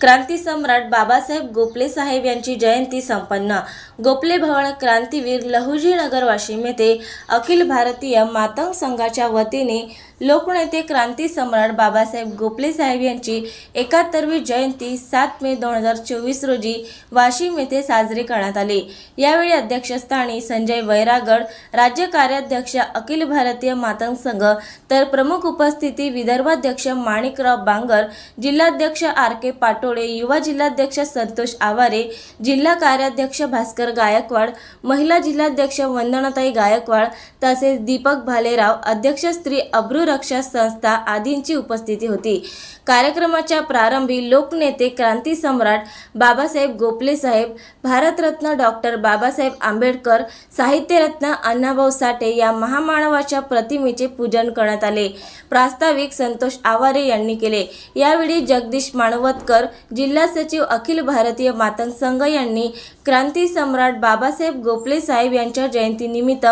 क्रांती सम्राट बाबासाहेब गोपले साहेब यांची जयंती संपन्न. गोपले भवन क्रांतीवीर लहुजी नगर वाशिम येथे अखिल भारतीय मातंग संघाच्या वतीने लोकनेते क्रांती सम्राट बाबासाहेब गोपले साहेब यांची एकाहत्तरवी जयंती सात मे दोन हजार चोवीस रोजी वाशिम येथे साजरी करण्यात आली. यावेळी अध्यक्षस्थानी संजय वैरागड राज्य कार्याध्यक्ष अखिल भारतीय मातंग संघ तर प्रमुख उपस्थिती विदर्भाध्यक्ष माणिकराव बांगर जिल्हाध्यक्ष आर के पाटो युवा जिल्हाध्यक्ष संतोष आवारे जिल्हा कार्याध्यक्ष भास्कर गायकवाड महिला जिल्हाध्यक्ष वंदनाताई गायकवाड तसेच दीपक भालेराव अध्यक्ष स्त्री अब्रू रक्षा संस्था आदींची उपस्थिती होती. कार्यक्रमाच्या प्रारंभी लोकनेते क्रांती सम्राट बाबासाहेब गोपले साहेब भारतरत्न डॉक्टर बाबासाहेब आंबेडकर साहित्यरत्न अण्णाभाऊ साठे या महामानवाच्या प्रतिमेचे पूजन करण्यात आले. प्रास्ताविक संतोष आवारे यांनी केले. यावेळी जगदीश माणवतकर जिल्हा सचिव अखिल भारतीय मातंग संघ यांनी क्रांती सम्राट बाबासाहेब गोपले साहेब यांच्या जयंतीनिमित्त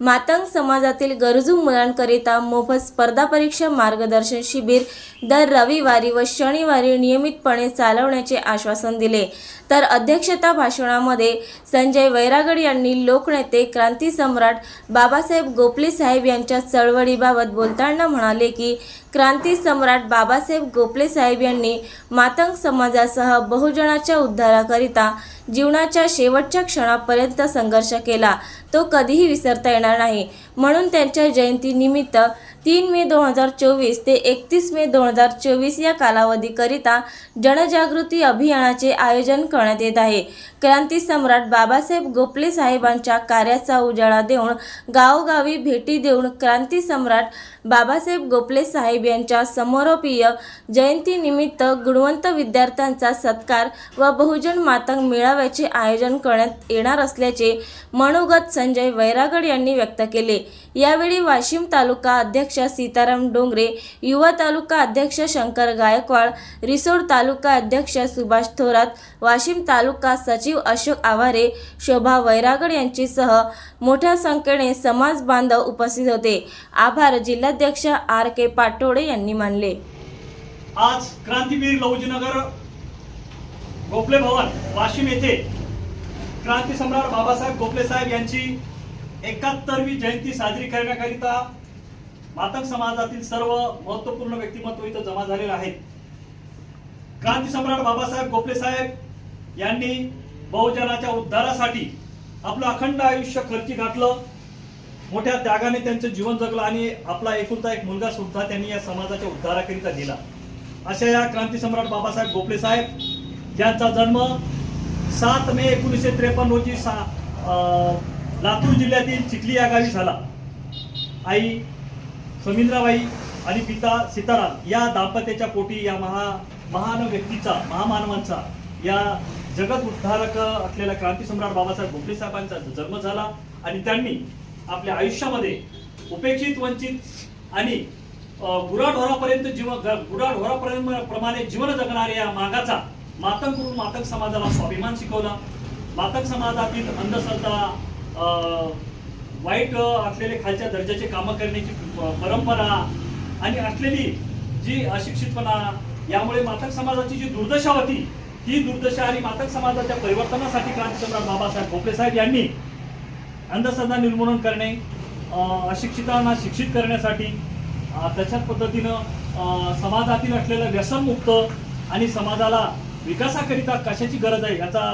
मातंग समाजातील गरजू मुलांकरिता मोफत स्पर्धा परीक्षा मार्गदर्शन शिबिर दर रविवारी व शनिवारी नियमितपणे चालवण्याचे आश्वासन दिले. तर अध्यक्षता भाषणामध्ये संजय वैरागड यांनी लोकनेते क्रांती सम्राट बाबासाहेब गोपले साहेब यांच्या चळवळीबाबत बोलताना म्हणाले की क्रांती सम्राट बाबासाहेब गोपले साहेब यांनी मातंग समाजासह बहुजनाच्या उद्धाराकरिता जीवनाच्या शेवटच्या क्षणापर्यंत संघर्ष केला. तो कधीही विसरता येणार नाही. म्हणून त्यांच्या जयंतीनिमित्त तीन मे दोन हजार चोवीस ते एकतीस मे दोन हजार चोवीस या कालावधीकरिता जनजागृती अभियानाचे आयोजन करण्यात येत आहे. क्रांती सम्राट बाबासाहेब गोपले साहेबांच्या कार्याचा उजाळा देऊन गावोगावी भेटी देऊन क्रांती सम्राट बाबासाहेब गोपले साहेब यांच्या समारोपीय जयंतीनिमित्त गुणवंत विद्यार्थ्यांचा सत्कार व बहुजन मातंग मेळाव्याचे आयोजन करण्यात येणार असल्याचे मनोगत संजय वैरागड यांनी व्यक्त केले. यावेळी वाशिम तालुका अध्यक्ष अध्यक्ष सीताराम डोंगरे युवा तालुका अध्यक्ष शंकर गायकवाड रिसोड तालुका अध्यक्ष सुभाष थोरात वाशिम तालुका सचिव अशोक आवारे शोभा वैरागड यांच्यासह मोठ्या संख्येने समाज बांधव उपस्थित होते. आभार जिल्हाध्यक्ष आर के पाटोडे यांनी मानले. आज क्रांतीवीर लौजीनगर गोखले भवन वाशिम येथे क्रांतीसम्राट बाबासाहेब गोखले साहेब यांची एकाहत्तरवी जयंती साजरी करण्याकरिता मातक समाजातील सर्व महत्त्वपूर्ण व्यक्तिमत्व इथं जमा झालेले आहेत क्रांती सम्राट बाबासाहेब गोपले साहेब यांनी बहुजनाच्या उद्धारासाठी आपलं अखंड आयुष्य खर्ची घातलं. मोठ्या त्यागाने त्यांचं जीवन जगलं आणि आपला एकुलता एक मुलगा सुद्धा त्यांनी या समाजाच्या उद्धाराकरिता दिला. अशा या क्रांती सम्राट बाबासाहेब गोपले साहेब यांचा जन्म सात मे एकोणीसशे त्रेपन्न रोजी सा लातूर जिल्ह्यातील चिखली या गावी झाला. आई सुमिंद्राबाई आणि पिता सीताराम या दाम्पत्याच्या पोटी या महा महान व्यक्तीचा महामानवांचा या जगत उद्धारक असलेल्या क्रांती सम्राट बाबासाहेब गोखले साहेबांचा जन्म झाला आणि त्यांनी आपल्या आयुष्यामध्ये उपेक्षित वंचित आणि गुराढोरापर्यंत जीवन गुराढोरापर्यंत प्रमाणे जीवन जगणाऱ्या या मागाचा मातंग करून मातंग समाजाला स्वाभिमान शिकवला. मातंग समाजातील अंधश्रद्धा वाईट असलेले खालच्या दर्जाचे कामं करण्याची परंपरा आणि असलेली जी अशिक्षितपणा यामुळे मातक समाजाची जी दुर्दशा होती ही दुर्दशा आणि मातक समाजाच्या परिवर्तनासाठी क्रांतीसम्राट बाबासाहेब भोपळे साहेब यांनी अंधश्रद्धा निर्मूलन करणे अशिक्षितांना शिक्षित करण्यासाठी त्याच्याच तशाच पद्धतीनं समाजातील असलेलं व्यसनमुक्त आणि समाजाला विकासाकरिता कशाची गरज आहे याचा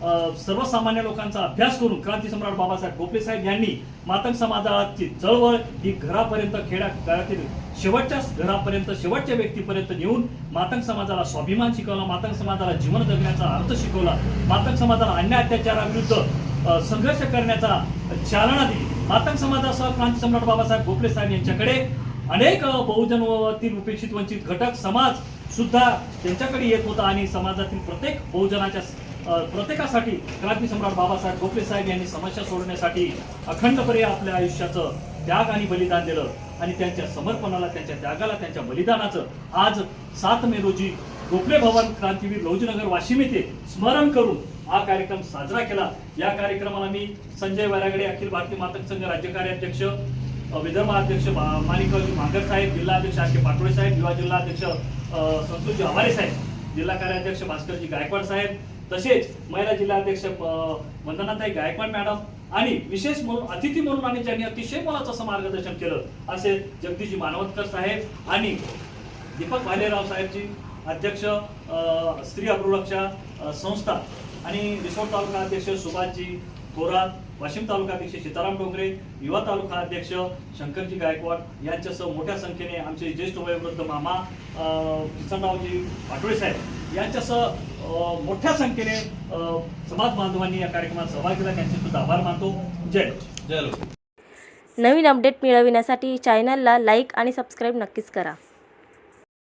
सर्वसामान्य लोकांचा अभ्यास करून क्रांती सम्राट बाबासाहेब गोपले साहेब यांनी मातंग समाजाची चळवळ ही घरापर्यंत खेड्या घरातील शेवटच्या घरापर्यंत शेवटच्या व्यक्तीपर्यंत नेऊन मातंग समाजाला स्वाभिमान शिकवला मातंग समाजाला जीवन जगण्याचा अर्थ शिकवला मातंग समाजाला अन्याय अत्याचाराविरुद्ध संघर्ष करण्याचा चालना दिली. मातंग समाजासह क्रांती सम्राट बाबासाहेब गोपले साहेब यांच्याकडे अनेक अ, बहुजन उपेक्षित वंचित घटक समाज सुद्धा त्यांच्याकडे येत होता आणि समाजातील प्रत्येक बहुजनाच्या प्रत्येकासाठी क्रांती सम्राट बाबासाहेब गोखले साहेब यांनी समस्या सोडवण्यासाठी अखंडपणे आपल्या आयुष्याचं त्याग आणि बलिदान दिलं. आणि त्यांच्या समर्पणाला त्यांच्या त्यागाला त्यांच्या बलिदानाचं आज सात मे रोजी गोखले भवन क्रांतीवीर लौजीनगर वाशिम येथे स्मरण करून हा कार्यक्रम साजरा केला. या कार्यक्रमाला मी संजय वैरागडे अखिल भारतीय मातक संघ राज्य कार्याध्यक्ष विदर्भ अध्यक्ष माणिकरावजी मांगर साहेब जिल्हा अध्यक्ष आर के पाटोळे साहेब युवा जिल्हा अध्यक्ष संतोषजी आवारे साहेब जिल्हा कार्याध्यक्ष भास्करजी गायकवाड साहेब तसेच महिला जिल्हा अध्यक्ष वंदनाताई गायकवाड मॅडम आणि विशेष म्हणून अतिथी म्हणून आणि ज्यांनी अतिशय मोलाचं असं मार्गदर्शन केलं असे जगदीशजी मानवतकर साहेब आणि दीपक भालेराव साहेबजी अध्यक्ष स्त्री अग्ररक्षा संस्था आणि रिसोड तालुका अध्यक्ष सुभाषजी थोरात वाशिम तालुका अध्यक्ष सीताराम डोंगरे युवा तालुका अध्यक्ष शंकरजी गायकवाड यांच्यासह मोठ्या संख्येने आमचे ज्येष्ठ वयोवृद्ध मामा किसनरावजी पाटोळे साहेब यांच्यासह मोठ्या संख्येने समाज बांधवांनी या कार्यक्रमात सहभाग केला त्यांचे सुद्धा आभार मानतो. जय जय नवीन अपडेट मिळविण्यासाठी चॅनलला लाईक आणि सबस्क्राईब नक्कीच करा.